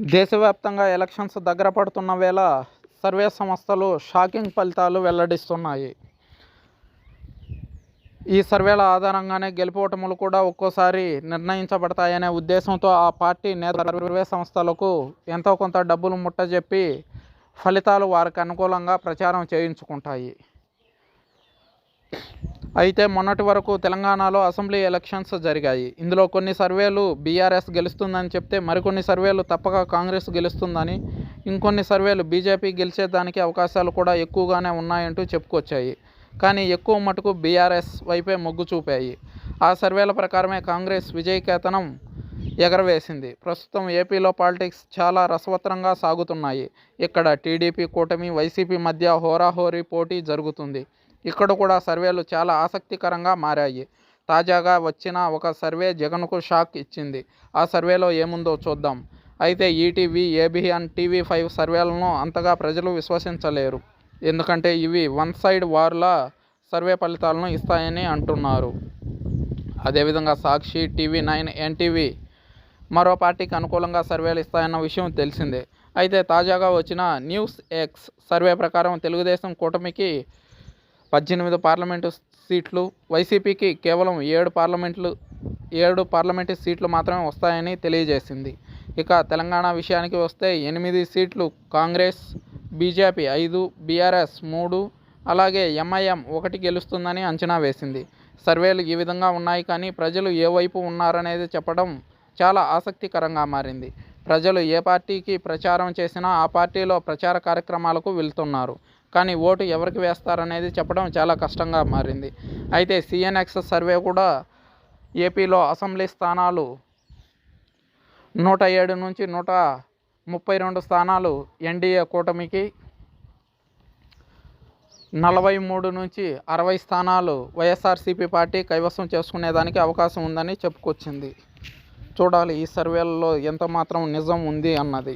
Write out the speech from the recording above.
దేశవ్యాప్తంగా ఎలక్షన్స్ దగ్గర పడుతున్న వేళ సర్వే సంస్థలు షాకింగ్ ఫలితాలు వెల్లడిస్తున్నాయి. ఈ సర్వేల ఆధారంగానే గెలుపోటములు కూడా ఒక్కోసారి నిర్ణయించబడతాయనే ఉద్దేశంతో ఆ పార్టీ నేత సర్వే సంస్థలకు ఎంతో కొంత డబ్బులు ముట్టజెప్పి ఫలితాలు వారికి అనుకూలంగా ప్రచారం చేయించుకుంటాయి. అయితే మొన్నటి వరకు తెలంగాణలో అసెంబ్లీ ఎలక్షన్స్ జరిగాయి. ఇందులో కొన్ని సర్వేలు బీఆర్ఎస్ గెలుస్తుందని చెప్తే మరికొన్ని సర్వేలు తప్పక కాంగ్రెస్ గెలుస్తుందని ఇంకొన్ని సర్వేలు బీజేపీ గెలిచేదానికి అవకాశాలు కూడా ఎక్కువగానే ఉన్నాయంటూ చెప్పుకొచ్చాయి. కానీ ఎక్కువ మటుకు బీఆర్ఎస్ వైపే మొగ్గు చూపాయి. ఆ సర్వేల ప్రకారమే కాంగ్రెస్ విజయకేతనం ఎగరవేసింది. ప్రస్తుతం ఏపీలో పాలిటిక్స్ చాలా రసవత్తరంగా సాగుతున్నాయి. ఇక్కడ టీడీపీ కూటమి వైసీపీ మధ్య హోరాహోరీ పోటీ జరుగుతుంది. ఇక్కడ కూడా సర్వేలు చాలా ఆసక్తికరంగా మారాయి. తాజాగా వచ్చిన ఒక సర్వే జగన్కు షాక్ ఇచ్చింది. ఆ సర్వేలో ఏముందో చూద్దాం. అయితే ఈటీవీ ఏబిఎన్ టీవీ ఫైవ్ సర్వేలను అంతగా ప్రజలు విశ్వసించలేరు. ఎందుకంటే ఇవి వన్ సైడ్ వార్ల సర్వే ఫలితాలను ఇస్తాయని అంటున్నారు. అదేవిధంగా సాక్షి టీవీ నైన్ ఎన్టీవీ మరో పార్టీకి అనుకూలంగా సర్వేలు ఇస్తాయన్న విషయం తెలిసిందే. అయితే తాజాగా వచ్చిన న్యూస్ ఎక్స్ సర్వే ప్రకారం తెలుగుదేశం కూటమికి పద్దెనిమిది పార్లమెంటు సీట్లు వైసీపీకి కేవలం ఏడు పార్లమెంట్లు ఏడు పార్లమెంటు సీట్లు మాత్రమే వస్తాయని తెలియజేసింది. ఇక తెలంగాణ విషయానికి వస్తే ఎనిమిది సీట్లు కాంగ్రెస్ బీజేపీ ఐదు బీఆర్ఎస్ మూడు అలాగే ఎంఐఎం ఒకటి గెలుస్తుందని అంచనా వేసింది. సర్వేలు ఈ విధంగా ఉన్నాయి కానీ ప్రజలు ఏ వైపు ఉన్నారనేది చెప్పడం చాలా ఆసక్తికరంగా మారింది. ప్రజలు ఏ పార్టీకి ప్రచారం చేసినా ఆ పార్టీలో ప్రచార కార్యక్రమాలకు వెళ్తున్నారు. కానీ ఓటు ఎవరికి వేస్తారనేది చెప్పడం చాలా కష్టంగా మారింది. అయితే సిఎన్ఎక్స్ సర్వే కూడా ఏపీలో అసెంబ్లీ స్థానాలు నూట ఏడు నుంచి నూట ముప్పై రెండు స్థానాలు ఎన్డీఏ కూటమికి నలభై మూడు నుంచి అరవై స్థానాలు వైఎస్ఆర్సీపీ పార్టీ కైవసం చేసుకునేదానికి అవకాశం ఉందని చెప్పుకొచ్చింది. చూడాలి ఈ సర్వేలలో ఎంత మాత్రం నిజం ఉంది అన్నది.